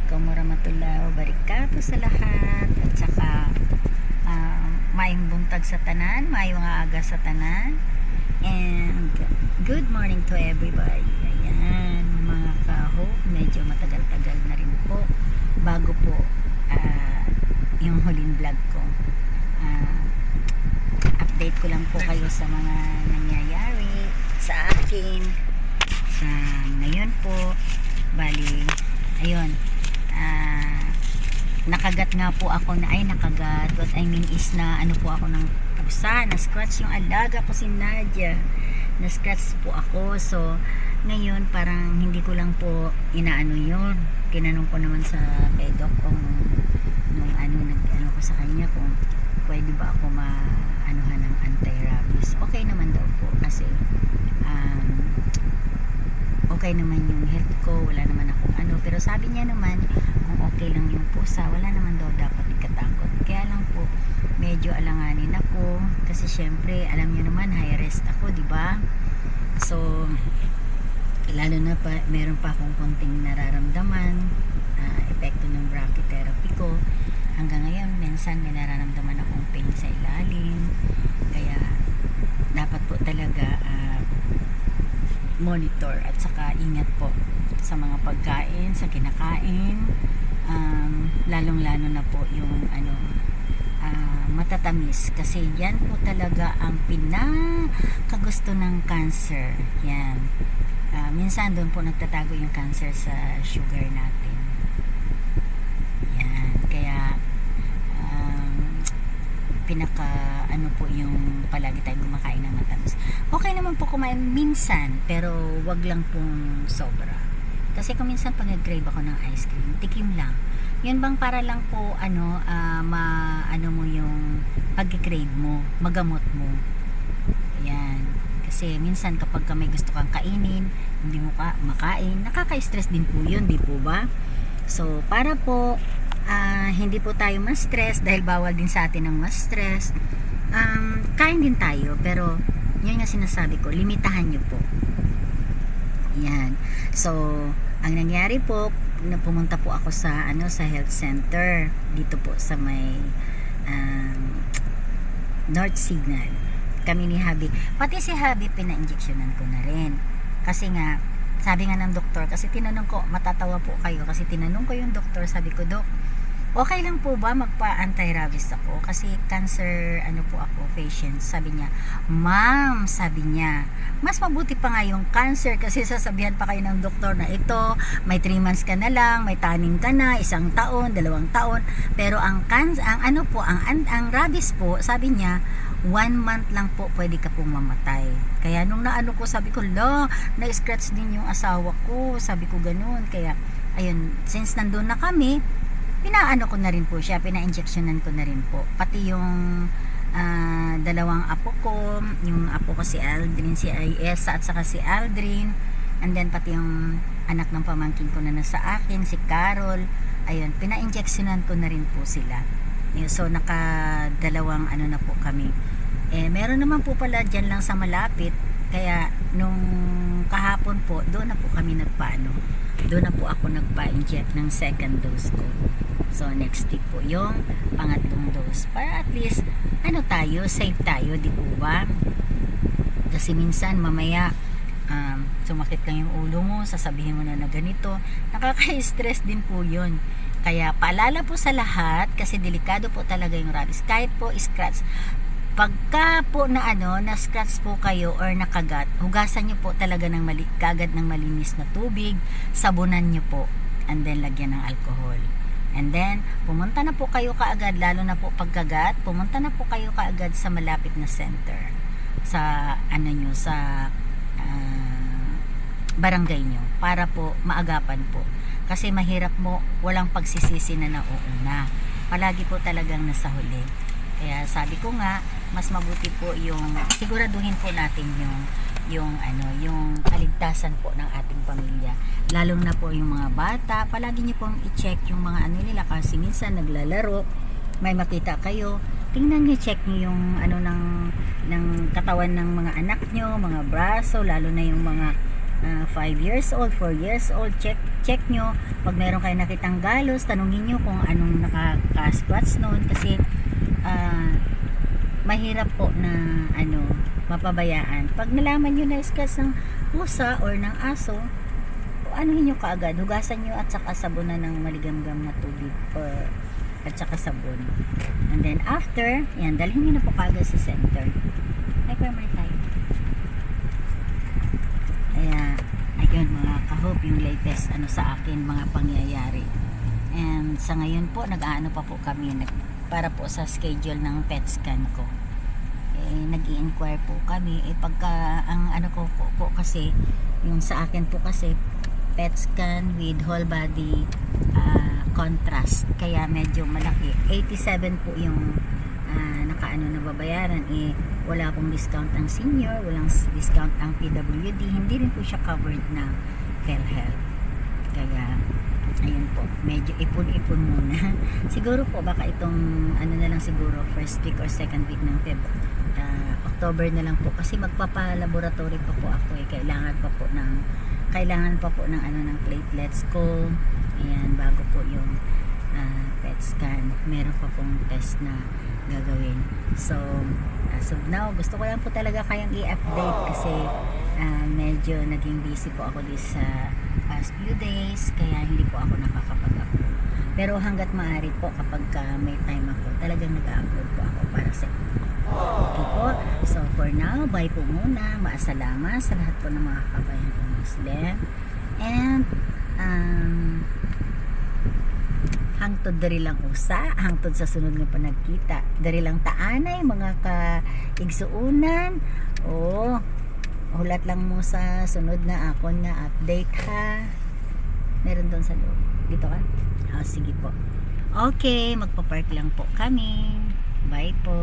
Assalamualaikum warahmatullahi wabarakatuh sa lahat. At saka uh, maayong buntag sa tanan, maayong aga sa tanan. And good morning to everybody. Ayan mga ka-hope medyo matagal-tagal na rin po bago po uh, yung huling vlog ko. Uh, update ko lang po kayo sa mga nangyayari sa akin. Sa ngayon po bali ayun ah nakagat nga po ako na ay nakagat. What I mean is na ano po ako ng pusa na scratch yung alaga ko si Nadia. Na scratch po ako. So ngayon parang hindi ko lang po inaano yun. Tinanong ko naman sa pedok kung nung ano nag ano ko sa kanya kung pwede ba ako ma anuhan ng anti-rabies. Okay naman daw po kasi okay naman yung health ko, wala naman akong ano. Pero sabi niya naman, kung okay lang yung pusa, wala naman daw dapat ikatakot. Kaya lang po, medyo alanganin ako. Kasi syempre, alam niyo naman, high risk ako, di ba? So, lalo na pa, meron pa akong konting nararamdaman, uh, epekto ng brachytherapy ko. Hanggang ngayon, minsan may nararamdaman akong pain sa ilalim. Kaya, dapat po talaga, uh, monitor at saka ingat po sa mga pagkain, sa kinakain. Um, lalong lalo na po yung ano uh, matatamis kasi yan po talaga ang pinakagusto ng cancer. Yan. Uh, minsan doon po nagtatago yung cancer sa sugar natin yan kaya um, pinaka ano po yung palagi tayong kumakain ng matamis. Okay naman po kumain minsan, pero wag lang pong sobra. Kasi kung minsan pag nag-crave ako ng ice cream, tikim lang. Yun bang para lang po ano uh, ma ano mo yung pag-crave mo, magamot mo. Yan. Kasi minsan kapag ka may gusto kang kainin, hindi mo ka makain, nakaka-stress din po yun, di po ba? So, para po uh, hindi po tayo ma-stress dahil bawal din sa atin ang ma-stress. Um, kain din tayo pero yun nga sinasabi ko limitahan nyo po. Yan. So ang nangyari po pumunta po ako sa ano sa health center dito po sa may um, North Signal. Kami ni Habi. Pati si Habi pina-injectionan ko na rin. Kasi nga sabi nga ng doktor kasi tinanong ko matatawa po kayo kasi tinanong ko yung doktor sabi ko dok okay lang po ba magpa anti-rabies ako? Kasi cancer ano po ako patient. Sabi niya ma'am sabi niya mas mabuti pa nga yung cancer kasi sasabihan pa kayo ng doktor na ito may 3 months ka na lang may taning ka na isang taon dalawang taon. Pero ang cancer ang ano po ang, ang rabies po sabi niya one month lang po pwede ka pong mamatay kaya nung naano ko sabi ko lo na-scratch din yung asawa ko sabi ko ganun kaya ayun since nandun na kami pinaano ko na rin po siya, pina-injectionan ko na rin po. Pati yung uh, dalawang apo ko, yung apo ko si Aldrin, si Esa at saka si Aldrin, and then pati yung anak ng pamangkin ko na nasa akin, si Carol, ayun, pina-injectionan ko na rin po sila. So, naka dalawang ano na po kami. Eh, meron naman po pala dyan lang sa malapit, kaya nung kahapon po, doon na po kami nagpaano. Doon na po ako nagpa-inject ng second dose ko. So, next week po yung pangatlong dose. Para at least, ano tayo, safe tayo, di po ba? Kasi minsan, mamaya, um, sumakit lang yung ulo mo, sasabihin mo na na ganito. Nakaka-stress din po yun. Kaya, paalala po sa lahat, kasi delikado po talaga yung rabies. Kahit po scratch, pagka po na ano, na scratch po kayo or nakagat, hugasan nyo po talaga ng mali, kagad ng malinis na tubig, sabunan nyo po, and then lagyan ng alcohol. And then, pumunta na po kayo kaagad, lalo na po pagkagat, pumunta na po kayo kaagad sa malapit na center. Sa, ano nyo, sa uh, barangay nyo. Para po, maagapan po. Kasi mahirap mo, walang pagsisisi na nauuna. Palagi po talagang nasa huli. Kaya sabi ko nga, mas mabuti po yung, siguraduhin po natin yung yung ano, yung kaligtasan po ng ating pamilya. Lalo na po yung mga bata, palagi niyo pong i-check yung mga ano nila kasi minsan naglalaro, may makita kayo, tingnan niyo check niyo yung ano ng ng katawan ng mga anak niyo, mga braso, lalo na yung mga 5 years old, 4 years old, check check nyo. Pag meron kayo nakitang galos, tanungin nyo kung anong nakaka-scratch noon kasi ah, mahirap po na ano, mapabayaan. Pag nalaman nyo na scratch ng pusa or ng aso, ano nyo kaagad, hugasan nyo at saka sabunan ng maligamgam na tubig or at saka sabon. And then after, yan, dalhin nyo na po kaagad sa center. Ay, primer tayo. Kaya, ayun mga ka-hope, yung latest ano sa akin, mga pangyayari. And sa ngayon po, nag-aano pa po kami nag, para po sa schedule ng pet scan ko. Eh, nag inquire po kami. Eh, pagka, ang ano ko po, po kasi, yung sa akin po kasi, pet scan with whole body ah, contrast. Kaya medyo malaki. 87 po yung ah, nakaano na babayaran. Eh, wala pong discount ang senior, walang discount ang PWD. Hindi rin po siya covered na PhilHealth. Kaya, ayun po, medyo ipon-ipon muna. siguro po, baka itong, ano na lang siguro, first week or second week ng Feb, ah, October na lang po. Kasi magpapa-laboratory pa po ako eh. Kailangan pa po ng, kailangan pa po ng ano ng platelets ko. Ayan, bago po yung scan. Meron pa pong test na gagawin. So, as of now, gusto ko lang po talaga kayang i-update kasi ah, medyo naging busy po ako this sa past few days kaya hindi po ako nakakapag-upload. Pero hanggat maaari po kapag ka may time ako, talagang nag-upload po ako para sa Okay po. So for now, bye po muna. Maasalama sa lahat po ng mga kabayan ko Muslim. And um, hangtod dari lang usa, hangtod sa sunod nga panagkita. Dari lang taanay, mga ka-igsuunan. O, hulat lang mo sa sunod na akon nga update ha. Meron doon sa loob. Dito ka? Ah, sige po. Okay, magpa-park lang po kami. Bye po.